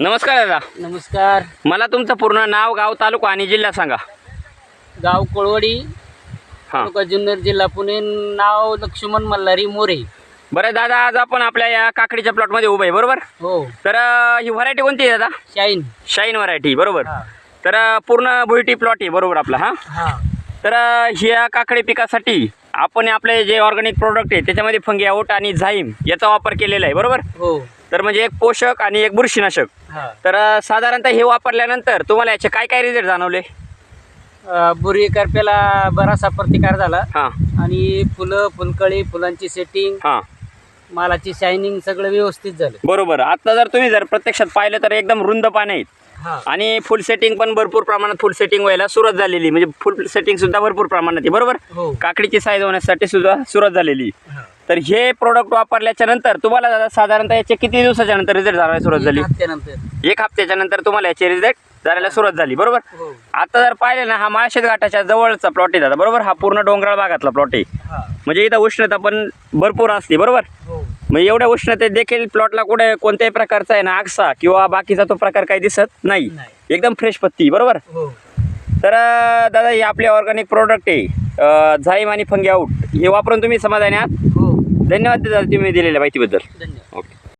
नमस्कार दादा. नमस्कार. मला तुमचं पूर्ण नाव गाव तालुका आणि जिल्हा सांगा. गाव कोळवडी हां. तालुका जुन्नर जिल्हा पुणे. नाव लक्ष्मण मल्हारी मोरे. बरं दादा आज आपण आपल्या या काकडीच्या प्लॉटमध्ये उभं आहे बरोबर? हो. तर अं, ही व्हरायटी कोणती आहे दादा? शाईन. शाईन व्हरायटी बरोबर. हा. तर अं, पूर्ण भुईटी प्लॉट आहे बरोबर आपला हां? हा. तर अं, ह्या काकडी पिकासाठी आपण आपले जे ऑर्गॅनिक प्रोडक्ट आहे त्याच्यामध्ये फंगी आऊट आणि झाईम याचा वापर केलेला आहे बरोबर? हो. तर म्हणजे एक पोषक आणि एक बुरशीनाशक. हा. तर अं, साधारणतः हे वापरल्यानंतर तुम्हाला याचे काय काय रिझल्ट जाणवले? अ, बुरी करप्याला बराचसा प्रतिकार झाला. हां. आणि फुलं फुलकळी फुलांची सेटिंग हां. मालाची शायनिंग सगळं व्यवस्थित झालं. बरोबर. आता जर तुम्ही जर प्रत्यक्षात पाहिलं तर एकदम रुंद पाने आहेत. हा. आणि फुल सेटिंग पण भरपूर प्रमाणात फुल सेटिंग व्हायला सुरुवात झालेली. म्हणजे फुल सेटिंग सुद्धा भरपूर प्रमाणात आहे. बरोबर? हो. काकडीची साईज होण्यासाठी सुद्धा सुरुवात झालेली. हा. तर हे प्रोडक्ट वापरल्याच्या नंतर तुम्हाला दादा साधारणतः याचे किती दिवसाच्या नंतर रिझल्ट झाला सुरुवात झाली? एक हप्त्याच्या नंतर तुम्हाला याचे रिझल्ट झालेला सुरुवात झाली बरोबर? हो. आता जर पाहिलं ना हा माळशेत घाटाच्या जवळचा प्लॉट आहे दादा बरोबर? हा पूर्ण डोंगराळ भागातला प्लॉट आहे. म्हणजे इथं उष्णता पण भरपूर असते बरोबर? मग एवढ्या उष्णतेत देखील प्लॉटला कुठे कोणत्याही प्रकारचा आहे ना आगसा किंवा बाकीचा तो प्रकार काही दिसत नाही. एकदम फ्रेश पत्ती बरोबर? हो. तर दादा हे आपले ऑर्गॅनिक प्रोडक्ट आहे झाईम आणि फंगी आऊट हे वापरून तुम्ही समाधानी आहात? धन्यवाद दादा तुम्ही दिलेल्या माहितीबद्दल. धन्यवाद. ओके